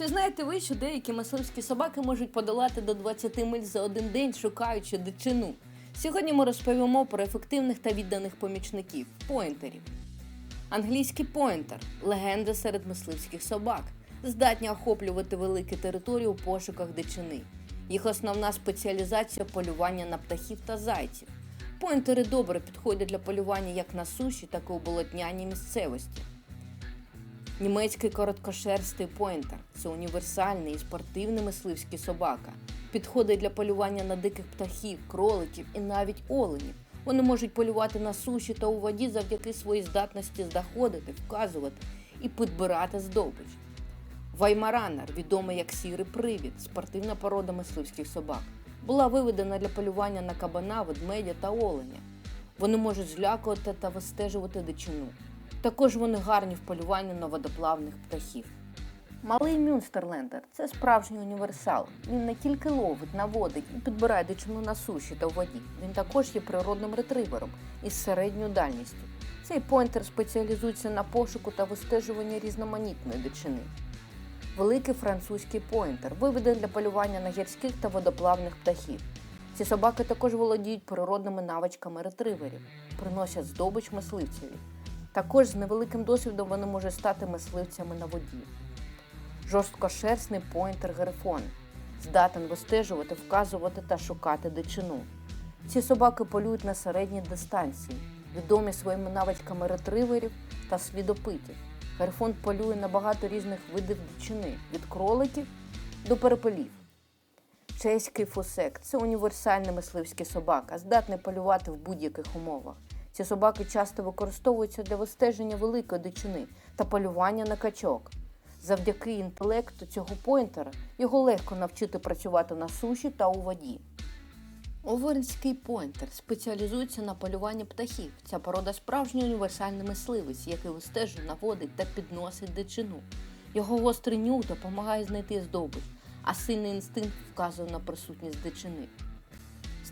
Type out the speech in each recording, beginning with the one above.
Чи знаєте ви, що деякі мисливські собаки можуть подолати до 20 миль за один день, шукаючи дичину? Сьогодні ми розповімо про ефективних та відданих помічників поінтерів. Англійський поінтер легенда серед мисливських собак, здатні охоплювати великі території у пошуках дичини. Їх основна спеціалізація полювання на птахів та зайців. Поінтери добре підходять для полювання як на суші, так і у болотняній місцевості. Німецький короткошерстий поінтер це універсальний і спортивний мисливський собака. Підходить для полювання на диких птахів, кроликів і навіть оленів. Вони можуть полювати на суші та у воді завдяки своїй здатності знаходити, вказувати і підбирати здобич. Ваймаранер, відомий як сірий привід, спортивна порода мисливських собак, була виведена для полювання на кабана, ведмедя та оленя. Вони можуть злякувати та вистежувати дичину. Також вони гарні в полюванні на водоплавних птахів. Малий Мюнстерлендер це справжній універсал. Він не тільки ловить, наводить і підбирає дичину на суші та у воді. Він також є природним ретривером із середньою дальністю. Цей поінтер спеціалізується на пошуку та вистежуванні різноманітної дичини. Великий французький поінтер виведений для полювання на гірських та водоплавних птахів. Ці собаки також володіють природними навичками ретриверів, приносять здобич мисливцеві. Також з невеликим досвідом вони можуть стати мисливцями на воді. Жорсткошерстний поінтер грифон здатен вистежувати, вказувати та шукати дичину. Ці собаки полюють на середній дистанції, відомі своїми навичками ретриверів та слідопитів. Грифон полює на багато різних видів дичини від кроликів до перепелів. Чеський фусек це універсальний мисливський собака, здатний полювати в будь-яких умовах. Ці собаки часто використовуються для вистеження великої дичини та полювання на качок. Завдяки інтелекту цього поінтера його легко навчити працювати на суші та у воді. Овернський поінтер спеціалізується на полюванні птахів. Ця порода справжній універсальний мисливець, який вистежує, наводить та підносить дичину. Його гострий нюх допомагає знайти здобич, а сильний інстинкт вказує на присутність дичини.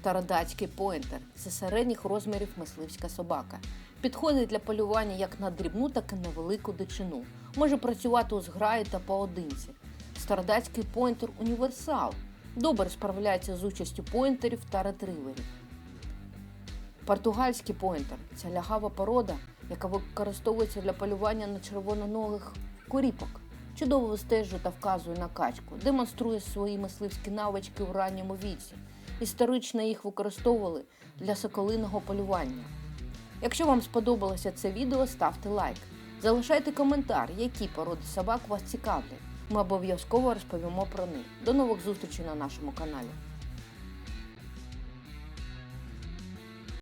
Стародатський поінтер це середніх розмірів мисливська собака. Підходить для полювання як на дрібну, так і на велику дичину. Може працювати у зграї та поодинці. Стародатський поінтер універсал. Добре справляється з участю поінтерів та ретриверів. Португальський поінтер це лягава порода, яка використовується для полювання на червононогих куріпок. Чудово вистежує та вказує на качку, демонструє свої мисливські навички у ранньому віці. Історично їх використовували для соколиного полювання. Якщо вам сподобалося це відео, ставте лайк. Залишайте коментар, які породи собак вас цікавлять. Ми обов'язково розповімо про них. До нових зустрічей на нашому каналі.